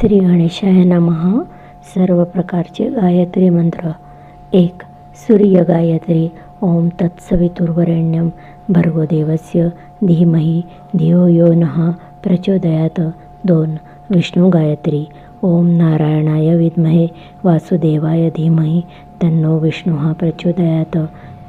श्री गणेशाय नमः. सर्व प्रकारचे गायत्री मंत्र. एक सूर्य गायत्री. ओम तत्सवितुर्वरेण्यं भर्गोदेवस्य धीमही. धीमहि धियो यो नः. प्रचोदयात. दोन विष्णू गायत्री. ओम नारायणाय विद्महे. वासुदेवाय धीमहि. तन्नो विष्णुः प्रचोदयात.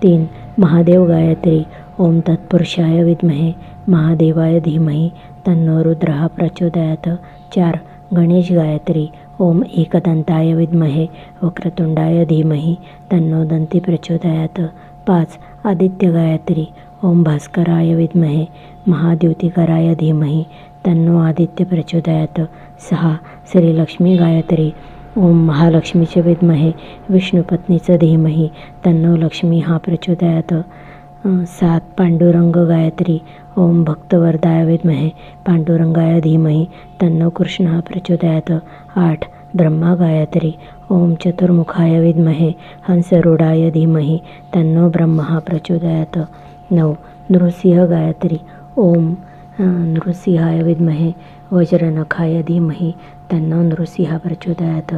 तीन महादेव गायत्री. ओम तत्पुरुषाय विद्महे. महादेवाय धीमहि. तन्नो रुद्रः प्रचोदयात. चार गणेश गायत्री ओम एकदंताय विद्महे वक्रतुंडाय धीमहि तन्नो दंती प्रचोदयात. पाच आदित्य गायत्री ओम भास्कराय विद्महे महाद्युतिकराय धीमहि तन्नो आदित्य प्रचोदयात. सहा श्रीलक्ष्मी गायत्री ओम महालक्ष्मीचे विद्महे विष्णुपत्नीचं धीमहि तन्नो लक्ष्मी हा प्रचोदयात. सात पांडुरंग गायत्री ओम भक्तवरदाय विद्महे पांडुरंगाय धीमहि तन्नो कृष्ण प्रचोदयात. आठ ब्रह्मा गायत्री ओम चतुर्मुखाय विद्महे हंसरूढाय धीमहि तन्नो ब्रह्म प्रचोदयात. नऊ नृसिंह गायत्री ओम नृसिंहाय विद्महे वज्रनखाय धीमहि तन्नो नृसिंह प्रचोदयात.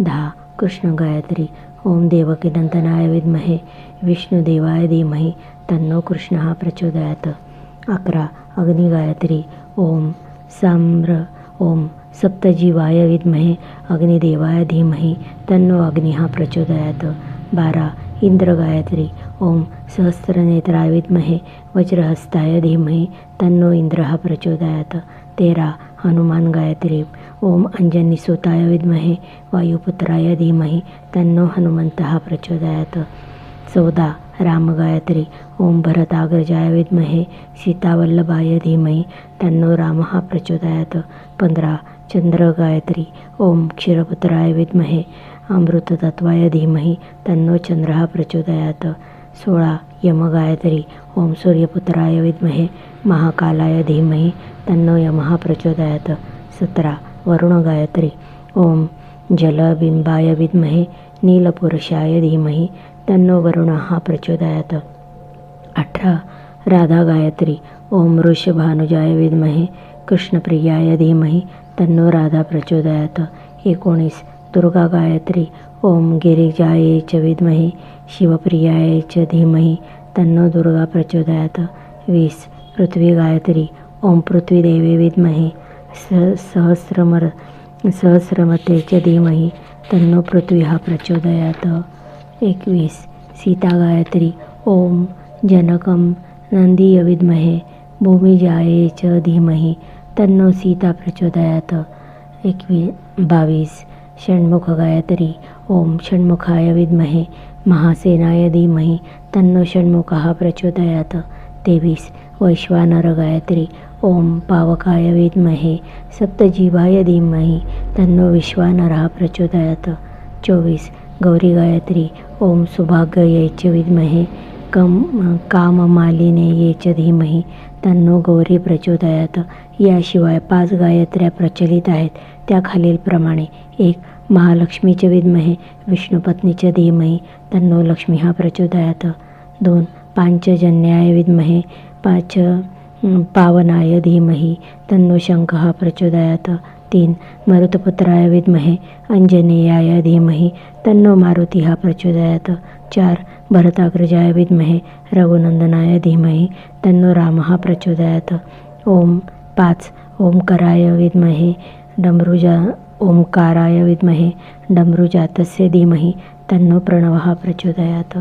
दहा कृष्ण गायत्री ओम देवकीनंदनाय विद्महे विष्णुदेवाय धीमहि तन्नो कृष्ण हा प्रचोदयात। अकरा अग्निगायत्री ओम साम्र ओम सप्तजीवाय विद्महे अग्निदेवाय धीमहि तन्नो अग्नि हा प्रचोदयात। बारा इंद्र गायत्री ओम सहस्रनेत्राय विद्महे वज्रहस्ताय धीमहि तन्नो इंद्र हा प्रचोदयात। तेरा हनुमान गायत्री ओम अंजनीसुताय विद्महे वायुपुत्राय धीमहि तन्नो हनुमंत हा प्रचोदयात। चौदा राम गायत्री ओम भरताग्रजाय विद्महे सीतावल्लभाय धीमहि तन्नो राम हा प्रचोदयात. पंधरा चंद्र गायत्री ओम क्षीरपुत्राय विद्महे अमृततत्वाय धीमहि तन्नो चंद्र हा प्रचोदयात. सोळा यम गायत्री ओम सूर्यपुत्राय विद्महे महाकालाय धीमहि तन्नो यमः प्रचोदयात. सतरा वरुण गायत्री ओम जलबिंबाय विद्महे नीलपुरुषाय धीमहि तन्नो वरुण हा प्रचोदयात अठरा राधा गायत्री ओम वृषभानुजाय विद्महे कृष्णप्रियाय धीमहि तन्नो राधा प्रचोदयात एकोणीस दुर्गा गायत्री ओम गिरिजाये च विद्महे शिवप्रियाय च धीमहि तन्नो दुर्गा प्रचोदयात वीस पृथ्वी गायत्री ओम पृथ्वीदेवी विद्महे स सहस्रमर सहस्रमते च धीमहि तन्नो पृथ्वी हा प्रचोदयात. एकवीस. सीता गायत्री. ओम. जनकम नंदीय विद्महे. भूमिजाये च धीमहि. तन्नो सीता प्रचोदयात. एकवी बावीस. षण्मुख गायत्री. ओम. षण्मुखाय विद्महे. महासेनाय धीमहि. तन्नो षण्मुखः प्रचोदयात. तेवीस. वैश्वानर गायत्री ओम पावकाय विद्महे। सप्तजीवाय धीमही। तन्नो विश्वानरः प्रचोदयात। चोवीस। गौरी गायत्री ओम सुभाग्य च विद्महे। कम काममालिने ये च धीमहि। तन्नो गौरी प्रचोदयात। याशिवाय पाच गायत्र्या प्रचलित आहेत। त्या खालीलप्रमाणे एक महालक्ष्मीचे विद्महे। विष्णुपत्नीचे धीमही। तन्नो लक्ष्मी हा प्रचोदयात। दोन पांचजन्याय विद्महे। पाच पावनाय धीमहि तन्नो शंख हा प्रचोदयात. तीन मरुतपुत्राय विद्महे अंजनेयाय धीमहि तन्नो मारुती हा प्रचोदयात. चार भरताग्रजाय विद्महे रघुनंदनाय धीमहि तन्नो राम हा प्रचोदयात. ओम पाच ओंकाराय विद्महे डमरुजा ओंकाराय विद्महे डमरुजातस्य धीमहि तन्नो प्रणव हा प्रचोदयात.